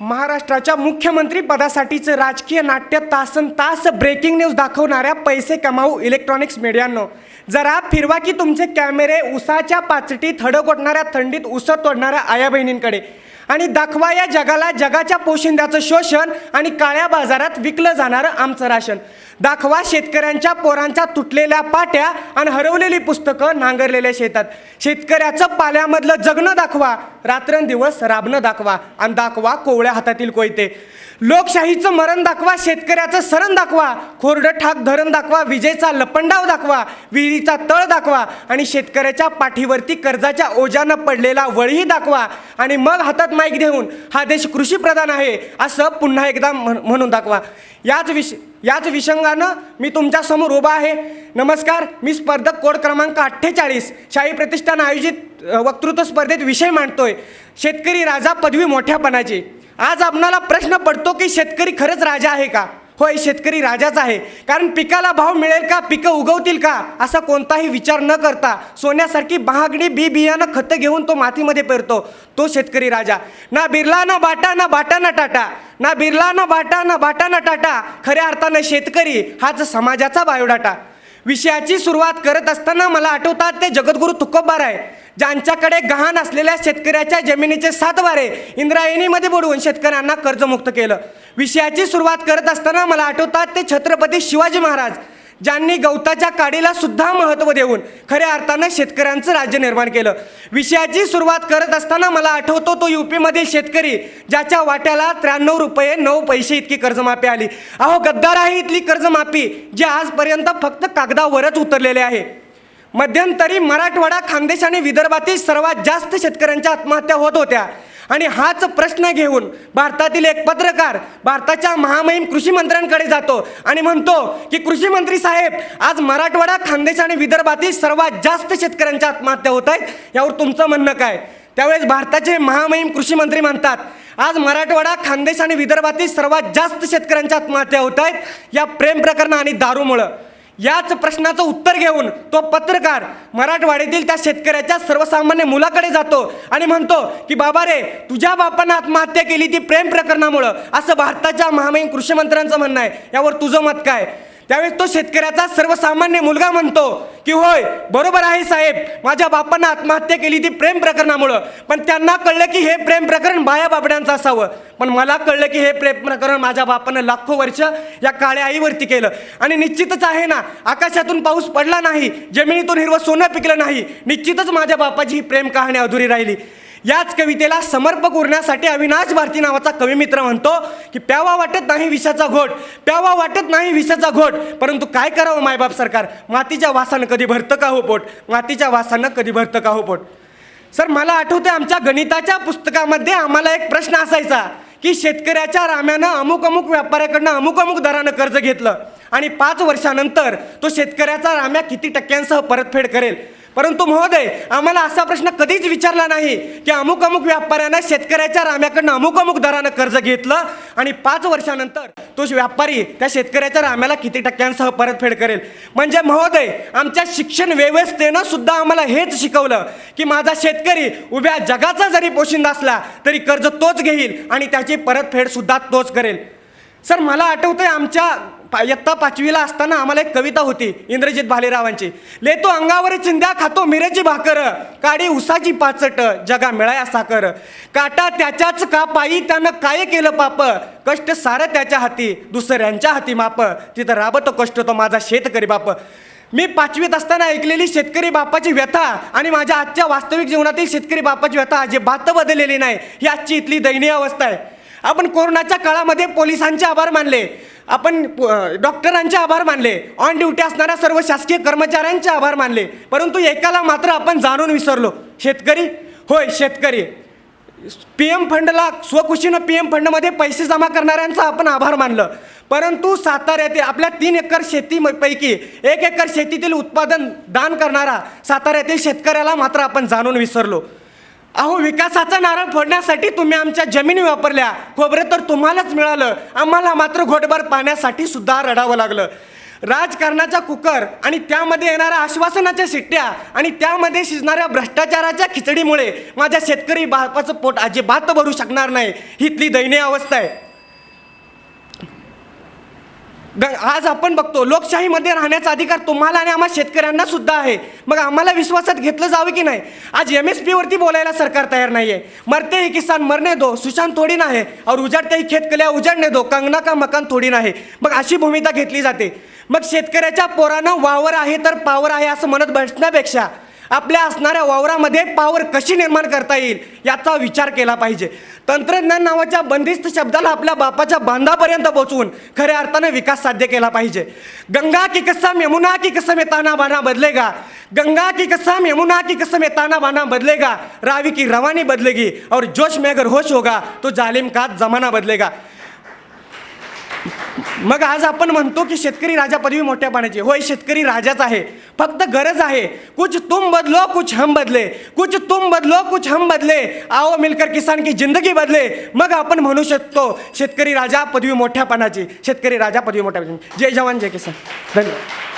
महाराष्ट्राच्या मुख्यमंत्री पदासाठीचं राजकीय नाट्य तासन तास ब्रेकिंग न्यूज दाखवणाऱ्या पैसे कमाऊ इलेक्ट्रॉनिक्स मीडियानो जरा फिरवा की तुमचे कॅमेरे उसाच्या पाचटीत हडकोटणाऱ्या थंडीत उसत तोडणाऱ्या आया बहिणींकडे. आणि दाखवा या जगाला जगाच्या पोशिंद्याचं शोषण आणि काळ्या बाजारात विकलं जाणारं आमचं राशन. दाखवा शेतकऱ्यांच्या पोरांच्या तुटलेल्या पाट्या आणि हरवलेली पुस्तकं नांगरलेल्या शेतात. शेतकऱ्याचं पाल्यामधलं जगणं दाखवा. रात्रंदिवस राबणं दाखवा आणि दाखवा कोवळ्या हातातील कोयते. लोकशाहीचं मरण दाखवा शेतकऱ्याचं सरण दाखवा खोरडं ठाक धरण दाखवा विजेचा लपंडाव दाखवा विहिरीचा तळ दाखवा आणि शेतकऱ्याच्या पाठीवरती कर्जाच्या ओझ्यानं पडलेला वळही दाखवा आणि मग हातात माईक देऊन हा देश कृषीप्रधान आहे असं पुन्हा एकदा म्हणून दाखवा. याच विष याच विषंगानं मी तुमच्यासमोर उभा आहे. नमस्कार मी स्पर्धक कोड क्रमांक अठ्ठेचाळीस शाही प्रतिष्ठान आयोजित वक्तृत्व स्पर्धेत विषय मांडतोय. शेतकरी राजा पदवी मोठ्यापणाची. आज आपणाला प्रश्न पडतो की शेतकरी खरंच राजा आहे का? होय शेतकरी राजाच आहे. कारण पिकाला भाव मिळेल का? पिकं उगवतील का? असा कोणताही विचार न करता सोन्यासारखी महागडी बी बियाणं खतं घेऊन तो मातीमध्ये पेरतो. तो शेतकरी राजा. ना बिर्ला ना बाटा ना बाटा ना टाटा. ना बिर्ला ना बाटा ना बाटा ना टाटा. खऱ्या अर्थानं शेतकरी हाच समाजाचा बायोडाटा. विषयाची सुरुवात करत असताना मला आठवतात ते जगद्गुरू तुकोबार आहे. ज्यांच्याकडे गहाण असलेल्या शेतकऱ्याच्या जमिनीचे सात वारे इंद्रायणीमध्ये बुडवून शेतकऱ्यांना कर्जमुक्त केलं. विषयाची सुरुवात करत असताना मला आठवतात ते छत्रपती शिवाजी महाराज. ज्यांनी गवताच्या काडीला सुद्धा महत्त्व देऊन खऱ्या अर्थानं शेतकऱ्यांचं राज्य निर्माण केलं. विषयाची सुरुवात करत असताना मला आठवतो तो युपीमधील शेतकरी ज्याच्या वाट्याला त्र्याण्णव रुपये नऊ पैसे इतकी कर्जमाफी आली. अहो गद्दार आहे इथली कर्जमाफी जी आजपर्यंत फक्त कागदावरच उतरलेले आहे. मध्यंतरी मराठवाडा खानदेश आणि विदर्भातील सर्वात जास्त शेतकऱ्यांच्या आत्महत्या होत होत्या. आणि हाच प्रश्न घेऊन भारतातील एक पत्रकार भारताच्या महामहिम कृषी मंत्र्यांकडे जातो आणि म्हणतो की कृषी मंत्री साहेब आज मराठवाडा खानदेश आणि विदर्भातील सर्वात जास्त शेतकऱ्यांच्या आत्महत्या होत आहेत. यावर तुमचं म्हणणं काय? त्यावेळेस भारताचे महामहिम कृषी मंत्री म्हणतात आज मराठवाडा खानदेश आणि विदर्भातील सर्वात जास्त शेतकऱ्यांच्या आत्महत्या होत आहेत. या प्रेम प्रकरण आणि दारूमुळं. याच प्रश्नाचं उत्तर घेऊन तो पत्रकार मराठवाड्यातील त्या शेतकऱ्याच्या सर्वसामान्य मुलाकडे जातो आणि म्हणतो की बाबा रे तुझ्या बापानं आत्महत्या केली ती प्रेम प्रकरणामुळं. असं भारताच्या महामहिम कृषी मंत्र्यांचं म्हणणं आहे. यावर तुझं मत काय? त्यावेळेस तो शेतकऱ्याचा सर्वसामान्य मुलगा म्हणतो की होय बरोबर आहे साहेब. माझ्या बापांना आत्महत्या केली ती प्रेम प्रकरणामुळं. पण त्यांना कळलं की हे प्रेम प्रकरण बाया बाबड्यांचं असावं. पण मला कळलं की हे प्रेम प्रकरण माझ्या बापानं लाखो वर्ष या काळ्या आईवरती केलं. आणि निश्चितच आहे ना आकाशातून पाऊस पडला नाही जमिनीतून हिरवं सोनं पिकलं नाही. निश्चितच माझ्या बापाची ही प्रेम कहाणी अधुरी राहिली. याच कवितेला समर्पक उरण्यासाठी अविनाश भारती नावाचा कवी मित्र म्हणतो की प्यावा वाटत नाही विषाचा घोट प्यावा वाटत नाही विषाचा घोट. परंतु काय करावं मायबाप सरकार? मातीच्या वासानं कधी भरतं का हो पोट? मातीच्या वासानं कधी भरतं का हो पोट? सर मला आठवते आमच्या गणिताच्या पुस्तकामध्ये आम्हाला एक प्रश्न असायचा की शेतकऱ्याच्या राम्यानं अमुक अमुक व्यापाऱ्याकडनं अमुक अमुक दरानं कर्ज घेतलं आणि पाच वर्षानंतर तो शेतकऱ्याचा राम्या किती टक्क्यांसह परतफेड करेल? परंतु महोदय आम्हाला असा प्रश्न कधीच विचारला नाही की अमुक अमुक व्यापाऱ्यानं शेतकऱ्याच्या राम्याकडनं अमुक अमुक दरानं कर्ज घेतलं आणि पाच वर्षानंतर तो व्यापारी त्या शेतकऱ्याच्या राम्याला किती टक्क्यांसह परतफेड करेल? म्हणजे महोदय आमच्या शिक्षण व्यवस्थेनं सुद्धा आम्हाला हेच शिकवलं की माझा शेतकरी उभ्या जगाचा जरी पोशिंदा असला तरी कर्ज तोच घेईल आणि त्याची परतफेड सुद्धा तोच करेल. सर मला आठवतंय आमच्या पा- इयत्ता पाचवीला असताना आम्हाला एक कविता होती इंद्रजित भालेरावांची. लेतो अंगावर चिंध्या खातो मिरेची भाकर. काडी उसाची पाचट जगा मिळाया साखर. काटा त्याच्याच का पायी त्यानं काय केलं पाप? कष्ट सारं त्याच्या हाती दुसऱ्यांच्या हाती माप. तिथं राबतो कष्ट तो माझा शेतकरी बाप. मी पाचवीत असताना ऐकलेली शेतकरी बापाची व्यथा आणि माझ्या आजच्या वास्तविक जीवनातील शेतकरी बापाची व्यथा अजिबात बदललेली नाही. ही आजची इथली दयनीय अवस्था आहे. आपण कोरोनाच्या काळामध्ये पोलिसांचे आभार मानले. आपण डॉक्टरांचे आभार मानले. ऑन ड्युटी असणाऱ्या सर्व शासकीय कर्मचाऱ्यांचे आभार मानले. परंतु एकाला मात्र आपण जाणून विसरलो. शेतकरी? होय शेतकरी. पी एम फंडला स्वखुशीनं पी एम फंडमध्ये पैसे जमा करणाऱ्यांचा आपण आभार मानलं. परंतु साताऱ्यातील आपल्या तीन एकर शेतीपैकी एक एकर शेतीतील उत्पादन दान करणारा साताऱ्यातील शेतकऱ्याला मात्र आपण जाणून विसरलो. अहो विकासाचा नारळ फोडण्यासाठी तुम्ही आमच्या जमिनी वापरल्या. खोबरं तर तुम्हालाच मिळालं. आम्हाला मात्र घोटभर पाण्यासाठी सुद्धा रडावं लागलं. राजकारणाचा कुकर आणि त्यामध्ये येणाऱ्या आश्वासनाच्या शिट्ट्या आणि त्यामध्ये शिजणाऱ्या भ्रष्टाचाराच्या खिचडीमुळे माझ्या शेतकरी बापाचं पोट अजिबात भरू शकणार नाही. हितली दयनीय अवस्था आहे. ग- आज आपण बघतो लोकशाहीमध्ये राहण्याचा अधिकार तुम्हाला आणि आम्हा शेतकऱ्यांना सुद्धा आहे. मग आम्हाला विश्वासात घेतलं जावं की नाही? आज एम एस पीवरती बोलायला सरकार तयार नाही आहे मरते ही किसान मरने दो. सुशांत थोडी नाही. और उजाडतेही ही खेत कल्या उजाडणे दो. कंगना का मकान थोडी नाही. मग अशी भूमिका घेतली जाते. मग शेतकऱ्याच्या पोरानं वावर आहे तर पावर आहे असं म्हणत बसण्यापेक्षा आपल्या असणाऱ्या वावरामध्ये पावर कशी निर्माण करता येईल याचा विचार केला पाहिजे. तंत्रज्ञान नावाच्या बंदिस्त शब्दाला आपल्या बापाच्या बांधापर्यंत पोहोचवून खऱ्या अर्थाने विकास साध्य केला पाहिजे. गंगा की कसम यमुना की कसम येताना बाना बदलेगा. गंगा की कसम यमुना की कसम येताना बाना बदलेगा. रावी की रवानी बदलेगी और जोश में अगर होश होगा तो जालिम का जमाना बदलेगा. मग आज आपण म्हणतो की शेतकरी राजा पदवी मोठ्या पाण्याची होय शेतकरी राजाच आहे. फक्त गरज आहे. कुछ तुम बदलो कुछ हम बदले. कुछ तुम बदलो कुछ हम बदले. आओ मिलकर किसान की जिंदगी बदले. मग आपण म्हणू शकतो शेतकरी राजा पदवी मोठ्यापणाची शेतकरी राजा पदवी मोठ्या जय जवान जय किसान. धन्यवाद.